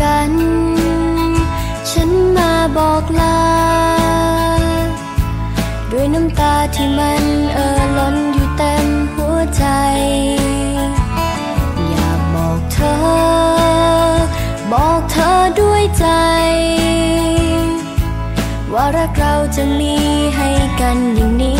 กัน ฉันมาบอกลา ด้วยน้ำตาที่มันเอ่อล้นอยู่เต็มหัวใจ อยากบอกเธอ บอกเธอด้วยใจ ว่ารักเราจะมีให้กันอย่างนี้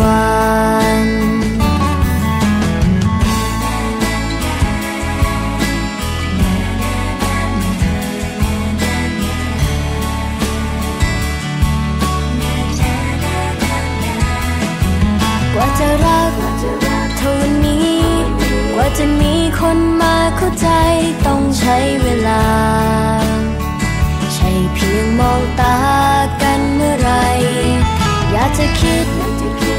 วันกว่าจะรักเท่านี้ กว่าจะมีคนมาเข้าใจต้องใช้เวลา ใช่เพียงมองตากันเมื่อไร อยากจะคิด